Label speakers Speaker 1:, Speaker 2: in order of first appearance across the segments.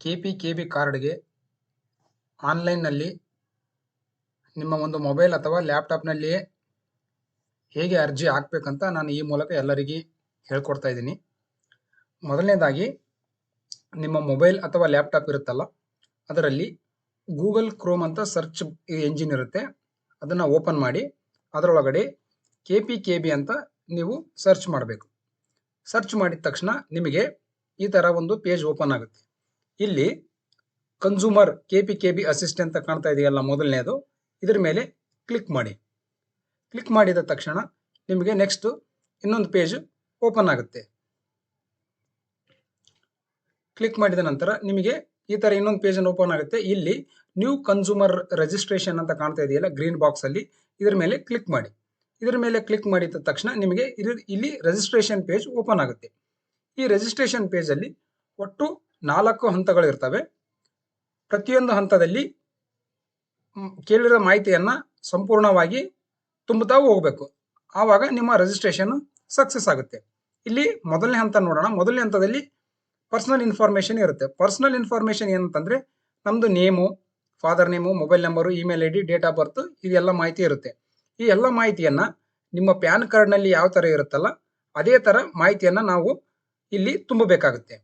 Speaker 1: K P K B ಕಾರ್ಡ್ಗೆ ಆನ್ಲೈನ್ನಲ್ಲಿ ನಿಮ್ಮ ಒಂದು ಮೊಬೈಲ್ ಅಥವಾ ಲ್ಯಾಪ್ಟಾಪ್ನಲ್ಲಿಯೇ ಹೇಗೆ ಅರ್ಜಿ ಹಾಕಬೇಕಂತ ನಾನು ಈ ಮೂಲಕ ಎಲ್ಲರಿಗೆ ಹೇಳ್ಕೊಡ್ತಾ ಇದ್ದೀನಿ. ಮೊದಲನೇದಾಗಿ, ನಿಮ್ಮ ಮೊಬೈಲ್ ಅಥವಾ ಲ್ಯಾಪ್ಟಾಪ್ ಇರುತ್ತಲ್ಲ, ಅದರಲ್ಲಿ ಗೂಗಲ್ ಕ್ರೋಮ್ ಅಂತ ಸರ್ಚ್ ಎಂಜಿನ್ ಇರುತ್ತೆ. ಅದನ್ನು ಓಪನ್ ಮಾಡಿ, ಅದರೊಳಗಡೆ ಕೆ ಪಿ ಕೆ ಬಿ ಅಂತ ನೀವು ಸರ್ಚ್ ಮಾಡಬೇಕು. ಸರ್ಚ್ ಮಾಡಿದ ತಕ್ಷಣ ನಿಮಗೆ ಈ ಥರ ಒಂದು ಪೇಜ್ ಓಪನ್ ಆಗುತ್ತೆ. ಇಲ್ಲಿ consumer K P K B assistant ಅಂತ ಕಾಣ್ತಾ ಇದೆಯಲ್ಲ ಮೊದಲನೇದು. ಇದರ ಮೇಲೆ ಕ್ಲಿಕ್ ಮಾಡಿ. ಕ್ಲಿಕ್ ಮಾಡಿದ ತಕ್ಷಣ ನಿಮಗೆ ನೆಕ್ಸ್ಟ್ ಇನ್ನೊಂದು ಪೇಜ್ ಓಪನ್ ಆಗುತ್ತೆ. ಕ್ಲಿಕ್ ಮಾಡಿದ ನಂತರ ನಿಮಗೆ ಈ ಥರ ಇನ್ನೊಂದು ಪೇಜನ್ನು ಓಪನ್ ಆಗುತ್ತೆ. ಇಲ್ಲಿ ನ್ಯೂ ಕನ್ಸೂಮರ್ ರಿಜಿಸ್ಟ್ರೇಷನ್ ಅಂತ ಕಾಣ್ತಾ ಇದೆಯಲ್ಲ ಗ್ರೀನ್ ಬಾಕ್ಸ್ ಅಲ್ಲಿ. ಇದರ ಮೇಲೆ ಕ್ಲಿಕ್ ಮಾಡಿ. ಇದರ ಮೇಲೆ ಕ್ಲಿಕ್ ಮಾಡಿದ ತಕ್ಷಣ ನಿಮಗೆ ಇಲ್ಲಿ ರಿಜಿಸ್ಟ್ರೇಷನ್ ಪೇಜ್ ಓಪನ್ ಆಗುತ್ತೆ. ಈ ರಿಜಿಸ್ಟ್ರೇಷನ್ ಪೇಜಲ್ಲಿ ಒಟ್ಟು ನಾಲ್ಕು ಹಂತಗಳು ಇರ್ತವೆ. ಪ್ರತಿಯೊಂದು ಹಂತದಲ್ಲಿ ಕೇಳಿರೋ ಮಾಹಿತಿಯನ್ನ ಸಂಪೂರ್ಣವಾಗಿ ತುಂಬುತ್ತಾ ಹೋಗಬೇಕು. ಆವಾಗ ನಿಮ್ಮ ರಿಜಿಸ್ಟ್ರೇಷನ್ ಸಕ್ಸಸ್ ಆಗುತ್ತೆ. ಇಲ್ಲಿ ಮೊದಲನೇ ಹಂತ ನೋಡೋಣ. ಮೊದಲನೇ ಹಂತದಲ್ಲಿ ಪರ್ಸನಲ್ ಇನ್ಫಾರ್ಮೇಷನ್ ಇರುತ್ತೆ. ಪರ್ಸನಲ್ ಇನ್ಫಾರ್ಮೇಷನ್ ಏನಂತಂದ್ರೆ, ನಮ್ದು name father name mobile number email I D date of birth ಇದೆಲ್ಲ ಮಾಹಿತಿ ಇರುತ್ತೆ. ಈ ಎಲ್ಲ ಮಾಹಿತಿಯನ್ನ ನಿಮ್ಮ ಪ್ಯಾನ್ ಕಾರ್ಡ್ನಲ್ಲಿ ಯಾವ ಥರ ಇರುತ್ತಲ್ಲ, ಅದೇ ಥರ ಮಾಹಿತಿಯನ್ನ ನಾವು ಇಲ್ಲಿ ತುಂಬಬೇಕಾಗುತ್ತೆ.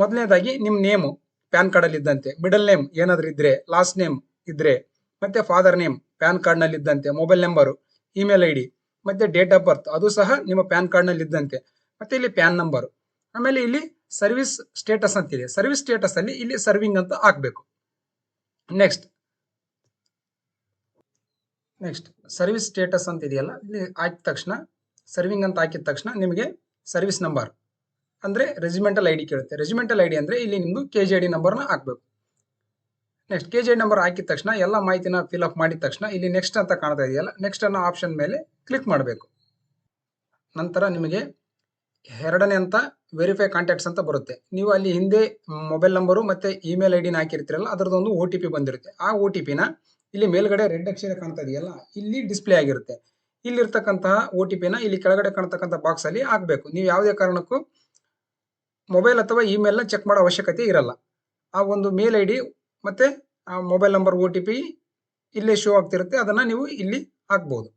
Speaker 1: ಮೊದಲನೇದಾಗಿ ನಿಮ್ಮ ನೇಮು, ಪ್ಯಾನ್ ಕಾರ್ಡಲ್ಲಿ ಇದ್ದಂತೆ ಮಿಡಲ್ ನೇಮ್ ಏನಾದರೂ ಇದ್ರೆ, ಲಾಸ್ಟ್ ನೇಮ್ ಇದ್ರೆ, ಮತ್ತೆ ಫಾದರ್ ನೇಮ್, ಪ್ಯಾನ್ ಕಾರ್ಡ್ನಲ್ಲಿ ಇದ್ದಂತೆ mobile number, email I D ಮತ್ತೆ ಡೇಟ್ ಆಫ್ ಬರ್ತ್, ಅದು ಸಹ ನಿಮ್ಮ ಪ್ಯಾನ್ ಕಾರ್ಡ್ನಲ್ಲಿ ಇದ್ದಂತೆ ಮತ್ತೆ ಇಲ್ಲಿ ಪ್ಯಾನ್ ನಂಬರು. ಆಮೇಲೆ ಇಲ್ಲಿ ಸರ್ವಿಸ್ ಸ್ಟೇಟಸ್ ಅಂತಿದೆ. ಸರ್ವಿಸ್ ಸ್ಟೇಟಸ್ ಅಲ್ಲಿ ಇಲ್ಲಿ ಸರ್ವಿಂಗ್ ಅಂತ ಹಾಕ್ಬೇಕು. ನೆಕ್ಸ್ಟ್. ನೆಕ್ಸ್ಟ್. ಸರ್ವಿಸ್ ಸ್ಟೇಟಸ್ ಅಂತ ಇದೆಯಲ್ಲ ಇಲ್ಲಿ ಹಾಕಿದ ತಕ್ಷಣ, ಸರ್ವಿಂಗ್ ಅಂತ ಹಾಕಿದ ತಕ್ಷಣ ನಿಮಗೆ ಸರ್ವಿಸ್ ನಂಬರ್. ಅಂದ್ರೆ ರೆಜಿಮೆಂಟಲ್ ಐ ಡಿ ಕೇಳುತ್ತೆ. ರೆಜಿಮೆಂಟಲ್ ಐ ಡಿ ಅಂದ್ರೆ ಇಲ್ಲಿ ನಿಮ್ಮದು ಕೆ ಜಿ ಐ ಡಿ ನಂಬರ್ನ ಹಾಕಬೇಕು. ನೆಕ್ಸ್ಟ್ ಕೆ ಜಿ ನಂಬರ್ ಹಾಕಿದ ತಕ್ಷಣ ಎಲ್ಲ ಮಾಹಿತಿನ ಫಿಲ್ ಅಪ್ ಮಾಡಿದ ತಕ್ಷಣ ಇಲ್ಲಿ ನೆಕ್ಸ್ಟ್ ಅಂತ ಕಾಣ್ತಾ ಇದೆಯಲ್ಲ ನೆಕ್ಸ್ಟ್ ಅನ್ನೋ ಆಪ್ಷನ್ ಮೇಲೆ ಕ್ಲಿಕ್ ಮಾಡಬೇಕು. ನಂತರ ನಿಮಗೆ ಎರಡನೇ ಅಂತ ವೆರಿಫೈ ಕಾಂಟ್ಯಾಕ್ಟ್ಸ್ ಅಂತ ಬರುತ್ತೆ. ನೀವು ಅಲ್ಲಿ ಹಿಂದೆ ಮೊಬೈಲ್ ನಂಬರು ಮತ್ತೆ ಇಮೇಲ್ ಐ ಡಿನ ಹಾಕಿರ್ತೀರಲ್ಲ ಅದರದೊಂದು ಒ ಟಿ ಪಿ ಬಂದಿರುತ್ತೆ. ಆ ಒ ಟಿ ಪಿನ ಇಲ್ಲಿ ಮೇಲ್ಗಡೆ ರೆಡ್ ಅಕ್ಷರ ಕಾಣ್ತಾ ಇದೆಯಲ್ಲ, ಇಲ್ಲಿ ಡಿಸ್ಪ್ಲೇ ಆಗಿರುತ್ತೆ. ಇಲ್ಲಿರ್ತಕ್ಕಂತಹ ಒ ಟಿ ಪಿನ ಇಲ್ಲಿ ಕೆಳಗಡೆ ಕಾಣ್ತಕ್ಕಂಥ ಬಾಕ್ಸ್ ಅಲ್ಲಿ ಹಾಕಬೇಕು. ನೀವು ಯಾವುದೇ ಕಾರಣಕ್ಕೂ ಮೊಬೈಲ್ ಅಥವಾ ಇಮೇಲ್ನ ಚೆಕ್ ಮಾಡೋ ಅವಶ್ಯಕತೆ ಇರಲ್ಲ. ಆ ಒಂದು ಮೇಲ್ ಐ ಡಿ ಮತ್ತು ಆ mobile number O T P ಇಲ್ಲೇ ಶೋ ಆಗ್ತಿರುತ್ತೆ. ಅದನ್ನು ನೀವು ಇಲ್ಲಿ ಹಾಕ್ಬೋದು.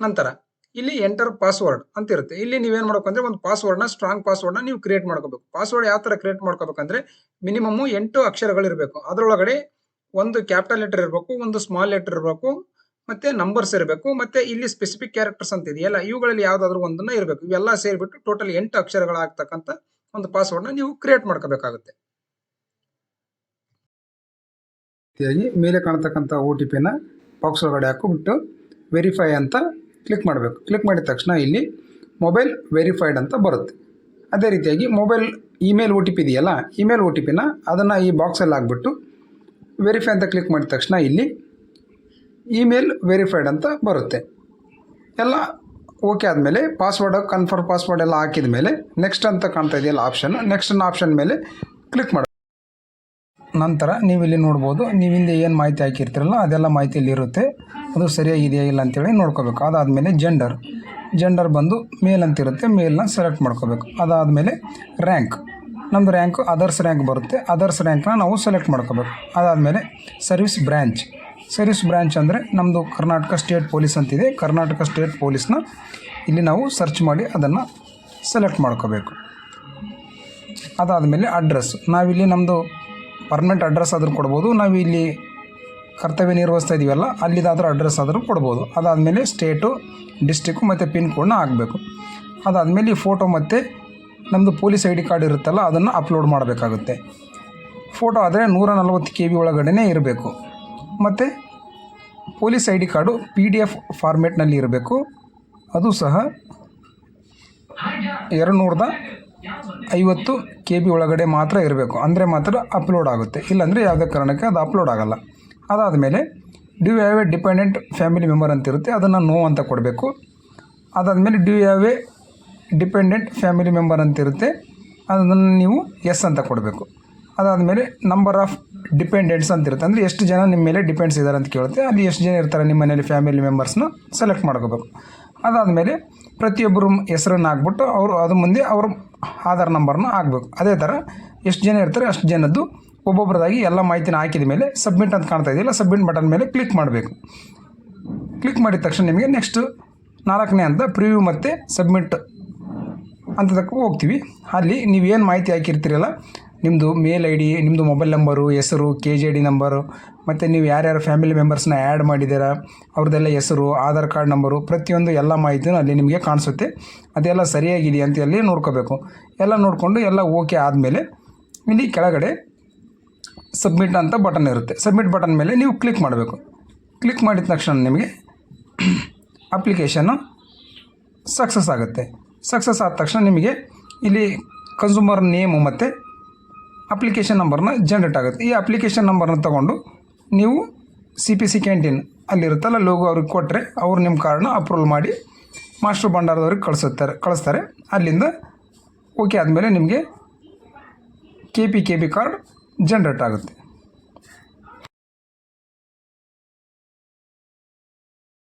Speaker 1: ನಂತರ ಇಲ್ಲಿ ಎಂಟರ್ ಪಾಸ್ವರ್ಡ್ ಅಂತ ಇರುತ್ತೆ ಇಲ್ಲಿ ನೀವೇನು ಮಾಡ್ಕೊಂಡ್ರೆ ಒಂದು ಪಾಸ್ವರ್ಡ್ನ ಸ್ಟ್ರಾಂಗ್ ಪಾಸ್ವರ್ಡ್ನ ನೀವು ಕ್ರಿಯೇಟ್ ಮಾಡ್ಕೋಬೇಕು. ಪಾಸ್ವರ್ಡ್ ಯಾವ ಥರ ಕ್ರಿಯೇಟ್ ಮಾಡ್ಕೋಬೇಕಂದ್ರೆ ಮಿನಿಮಮ್ ಎಂಟು ಅಕ್ಷರಗಳಿರಬೇಕು. ಅದರೊಳಗಡೆ ಒಂದು ಕ್ಯಾಪಿಟಲ್ ಲೆಟರ್ ಇರಬೇಕು, ಒಂದು ಸ್ಮಾಲ್ ಲೆಟರ್ ಇರಬೇಕು ಮತ್ತೆ ನಂಬರ್ಸ್ ಇರಬೇಕು, ಮತ್ತೆ ಇಲ್ಲಿ ಸ್ಪೆಸಿಫಿಕ್ ಕ್ಯಾರೆಕ್ಟರ್ಸ್ ಅಂತ ಇದೆಯಲ್ಲ ಇವುಗಳಲ್ಲಿ ಯಾವುದಾದ್ರೂ ಒಂದನ್ನ ಇರಬೇಕು. ಇವೆಲ್ಲ ಸೇರಿಬಿಟ್ಟು ಟೋಟಲ್ ಎಂಟು ಅಕ್ಷರಗಳಾಗ್ತಕ್ಕಂಥ ಒಂದು ಪಾಸ್ವರ್ಡ್ನ ನೀವು ಕ್ರಿಯೇಟ್ ಮಾಡ್ಕೋಬೇಕಾಗುತ್ತೆ. ಮೇಲೆ ಕಾಣ್ತಕ್ಕಂಥ ಒ ಟಿ ಪಿನ ಬಾಕ್ಸ್ ಒಳಗಡೆ ಹಾಕಿಬಿಟ್ಟು ವೆರಿಫೈ ಅಂತ ಕ್ಲಿಕ್ ಮಾಡಬೇಕು. ಕ್ಲಿಕ್ ಮಾಡಿದ ತಕ್ಷಣ ಇಲ್ಲಿ ಮೊಬೈಲ್ ವೆರಿಫೈಡ್ ಅಂತ ಬರುತ್ತೆ. ಅದೇ ರೀತಿಯಾಗಿ mobile email O T P ಇದೆಯಲ್ಲ ಇಮೇಲ್ ಒ ಟಿ ಪಿನ ಅದನ್ನು ಈ ಬಾಕ್ಸಲ್ಲಿ ಹಾಕ್ಬಿಟ್ಟು ವೆರಿಫೈ ಅಂತ ಕ್ಲಿಕ್ ಮಾಡಿದ ತಕ್ಷಣ ಇಲ್ಲಿ ಇಮೇಲ್ ವೆರಿಫೈಡ್ ಅಂತ ಬರುತ್ತೆ. ಎಲ್ಲ ಓಕೆ ಆದಮೇಲೆ ಪಾಸ್ವರ್ಡ್ ಕನ್ಫರ್ಮ್ ಪಾಸ್ವರ್ಡ್ ಎಲ್ಲ ಹಾಕಿದ ಮೇಲೆ ನೆಕ್ಸ್ಟ್ ಅಂತ ಕಾಣ್ತಾ ಇದೆಯಲ್ಲ ಆಪ್ಷನ್ ನೆಕ್ಸ್ಟ್ ಆಪ್ಷನ್ ಮೇಲೆ ಕ್ಲಿಕ್ ಮಾಡಿ. ನಂತರ ನೀವು ಇಲ್ಲಿ ನೋಡ್ಬೋದು, ನೀವು ಹಿಂದೆ ಏನು ಮಾಹಿತಿ ಹಾಕಿರ್ತೀರಲ್ಲ ಅದೆಲ್ಲ ಮಾಹಿತಿ ಇಲ್ಲಿ ಇರುತ್ತೆ. ಅದು ಸರಿಯಾಗಿದೆಯಾ ಇಲ್ಲ ಅಂತೇಳಿ ನೋಡ್ಕೋಬೇಕು. ಅದಾದಮೇಲೆ ಜೆಂಡರ್ ಜೆಂಡರ್ ಬಂದು ಮೇಲ್ ಅಂತಿರುತ್ತೆ ಮೇಲ್ನ ಸೆಲೆಕ್ಟ್ ಮಾಡ್ಕೋಬೇಕು. ಅದಾದಮೇಲೆ ರ್ಯಾಂಕ್ ನಮ್ಮದು ರ್ಯಾಂಕ್ ಅದರ್ಸ್ ರ್ಯಾಂಕ್ ಬರುತ್ತೆ. ಅದರ್ಸ್ ರ್ಯಾಂಕ್ನ ನಾವು ಸೆಲೆಕ್ಟ್ ಮಾಡ್ಕೋಬೇಕು. ಅದಾದಮೇಲೆ ಸರ್ವಿಸ್ ಬ್ರ್ಯಾಂಚ್ ಸರ್ವಿಸ್ ಬ್ರ್ಯಾಂಚ್ ಅಂದರೆ ನಮ್ಮದು ಕರ್ನಾಟಕ ಸ್ಟೇಟ್ ಪೊಲೀಸ್ ಅಂತಿದೆ. ಕರ್ನಾಟಕ ಸ್ಟೇಟ್ ಪೊಲೀಸ್ನ ಇಲ್ಲಿ ನಾವು ಸರ್ಚ್ ಮಾಡಿ ಅದನ್ನು ಸೆಲೆಕ್ಟ್ ಮಾಡ್ಕೋಬೇಕು. ಅದಾದಮೇಲೆ ಅಡ್ರೆಸ್ ನಾವಿಲ್ಲಿ ನಮ್ಮದು ಪರ್ಮನೆಂಟ್ ಅಡ್ರೆಸ್ ಆದರೂ ಕೊಡ್ಬೋದು. ನಾವು ಇಲ್ಲಿ ಕರ್ತವ್ಯ ನಿರ್ವಹಿಸ್ತಾ ಇದೀವಲ್ಲ, ಅಲ್ಲಿದಾದ್ರೂ ಅಡ್ರೆಸ್ ಆದರೂ ಕೊಡ್ಬೋದು. ಅದಾದಮೇಲೆ ಸ್ಟೇಟು ಡಿಸ್ಟಿಕ್ಕು ಮತ್ತು ಪಿನ್ ಕೋಡ್ನ ಹಾಕಬೇಕು. ಅದಾದಮೇಲೆ ಈ ಫೋಟೋ ಮತ್ತು ನಮ್ಮದು ಪೊಲೀಸ್ ಐ ಡಿ ಕಾರ್ಡ್ ಇರುತ್ತಲ್ಲ, ಅದನ್ನು ಅಪ್ಲೋಡ್ ಮಾಡಬೇಕಾಗುತ್ತೆ. ಫೋಟೋ ಆದರೆ ನೂರ ನಲವತ್ತು ಕೆ ಬಿ ಒಳಗಡೆನೇ ಇರಬೇಕು. ಮತ್ತು police I D card P D F ಫಾರ್ಮೆಟ್ನಲ್ಲಿ ಇರಬೇಕು. ಅದು ಸಹ ಎರಡು ನೂರದ ಐವತ್ತು ಕೆ ಬಿ ಒಳಗಡೆ ಮಾತ್ರ ಇರಬೇಕು. ಅಂದರೆ ಮಾತ್ರ ಅಪ್ಲೋಡ್ ಆಗುತ್ತೆ. ಇಲ್ಲಾಂದರೆ ಯಾವುದೇ ಕಾರಣಕ್ಕೆ ಅದು ಅಪ್ಲೋಡ್ ಆಗೋಲ್ಲ. ಅದಾದ ಮೇಲೆ do have a dependent family member ಅಂತ ಇರುತ್ತೆ. ಅದನ್ನು ನೋ ಅಂತ ಕೊಡಬೇಕು. ಅದಾದಮೇಲೆ do have a dependent family member ಅಂತ ಇರುತ್ತೆ. ಅದನ್ನು ನೀವು ಎಸ್ ಅಂತ ಕೊಡಬೇಕು. ಅದಾದಮೇಲೆ ನಂಬರ್ ಆಫ್ ಡಿಪೆಂಡೆಂಟ್ಸ್ ಅಂತ ಇರುತ್ತೆ ಅಂದರೆ ಎಷ್ಟು ಜನ ನಿಮ್ಮ ಮೇಲೆ ಡಿಪೆಂಡ್ಸ್ ಇದ್ದಾರೆ ಅಂತ ಕೇಳುತ್ತೆ. ಅಲ್ಲಿ ಎಷ್ಟು ಜನ ಇರ್ತಾರೆ ನಿಮ್ಮ ಮನೇಲಿ ಫ್ಯಾಮಿಲಿ ಮೆಂಬರ್ಸ್ನ ಸೆಲೆಕ್ಟ್ ಮಾಡ್ಕೋಬೇಕು. ಅದಾದಮೇಲೆ ಪ್ರತಿಯೊಬ್ಬರು ಹೆಸರನ್ನು ಹಾಕ್ಬಿಟ್ಟು ಅವರು ಅದು ಮುಂದೆ ಅವರು ಆಧಾರ್ ನಂಬರ್ನ ಹಾಕ್ಬೇಕು. ಅದೇ ಥರ ಎಷ್ಟು ಜನ ಇರ್ತಾರೆ ಅಷ್ಟು ಜನದ್ದು ಒಬ್ಬೊಬ್ಬರದಾಗಿ ಎಲ್ಲ ಮಾಹಿತಿನ ಹಾಕಿದ ಮೇಲೆ ಸಬ್ಮಿಟ್ ಅಂತ ಕಾಣ್ತಾ ಇದೆಯಲ್ಲ ಸಬ್ಮಿಟ್ ಬಟನ್ ಮೇಲೆ ಕ್ಲಿಕ್ ಮಾಡಬೇಕು. ಕ್ಲಿಕ್ ಮಾಡಿದ ತಕ್ಷಣ ನಿಮಗೆ ನೆಕ್ಸ್ಟ್ ನಾಲ್ಕನೇ ಅಂತ ಪ್ರಿವ್ಯೂ ಮತ್ತು ಸಬ್ಮಿಟ್ ಅಂತದಕ್ಕೆ ಹೋಗ್ತೀವಿ. ಅಲ್ಲಿ ನೀವೇನು ಮಾಹಿತಿ ಹಾಕಿರ್ತೀರಲ್ಲ ನಿಮ್ಮದು ಮೇಲ್ ಐ ಡಿ ನಿಮ್ಮದು ಮೊಬೈಲ್ ನಂಬರು ಹೆಸರು ಕೆ ಜಿ ಡಿ ನಂಬರು ಮತ್ತು ನೀವು ಯಾರ್ಯಾರು ಫ್ಯಾಮಿಲಿ ಮೆಂಬರ್ಸ್ನ ಆ್ಯಡ್ ಮಾಡಿದ್ದೀರಾ, ಅವ್ರದ್ದೆಲ್ಲ ಹೆಸರು, ಆಧಾರ್ ಕಾರ್ಡ್ ನಂಬರು ಪ್ರತಿಯೊಂದು ಎಲ್ಲ ಮಾಹಿತಿನೂ ಅಲ್ಲಿ ನಿಮಗೆ ಕಾಣಿಸುತ್ತೆ. ಅದೆಲ್ಲ ಸರಿಯಾಗಿದೆಯಾ ಅಂತ ಅಲ್ಲಿ ನೋಡ್ಕೋಬೇಕು. ಎಲ್ಲ ನೋಡಿಕೊಂಡು ಎಲ್ಲ ಓಕೆ ಆದಮೇಲೆ ಇಲ್ಲಿ ಕೆಳಗಡೆ ಸಬ್ಮಿಟ್ ಅಂತ ಬಟನ್ ಇರುತ್ತೆ. ಸಬ್ಮಿಟ್ ಬಟನ್ ಮೇಲೆ ನೀವು ಕ್ಲಿಕ್ ಮಾಡಬೇಕು. ಕ್ಲಿಕ್ ಮಾಡಿದ ತಕ್ಷಣ ನಿಮಗೆ ಅಪ್ಲಿಕೇಶನ್ನು ಸಕ್ಸಸ್ ಆಗುತ್ತೆ. ಸಕ್ಸಸ್ ಆದ ತಕ್ಷಣ ನಿಮಗೆ ಇಲ್ಲಿ ಕನ್ಸೂಮರ್ ನೇಮು ಮತ್ತು ಅಪ್ಲಿಕೇಶನ್ ನಂಬರ್ನ ಜನ್ರೇಟ್ ಆಗುತ್ತೆ. ಈ ಅಪ್ಲಿಕೇಶನ್ ನಂಬರ್ನ ತಗೊಂಡು ನೀವು ಸಿ ಪಿ ಸಿ ಕ್ಯಾಂಟೀನ್ ಅಲ್ಲಿರುತ್ತಲ್ಲ ಲೋಗೋ ಅವ್ರಿಗೆ ಕೊಟ್ಟರೆ ಅವರು ನಿಮ್ಮ ಕಾರ್ಡನ್ನ ಅಪ್ರೂವಲ್ ಮಾಡಿ ಮಾಸ್ಟರ್ ಭಂಡಾರದವ್ರಿಗೆ ಕಳಿಸುತ್ತಾರೆ, ಕಳಿಸ್ತಾರೆ. ಅಲ್ಲಿಂದ ಓಕೆ ಆದಮೇಲೆ ನಿಮಗೆ K P K B card generate ಆಗುತ್ತೆ.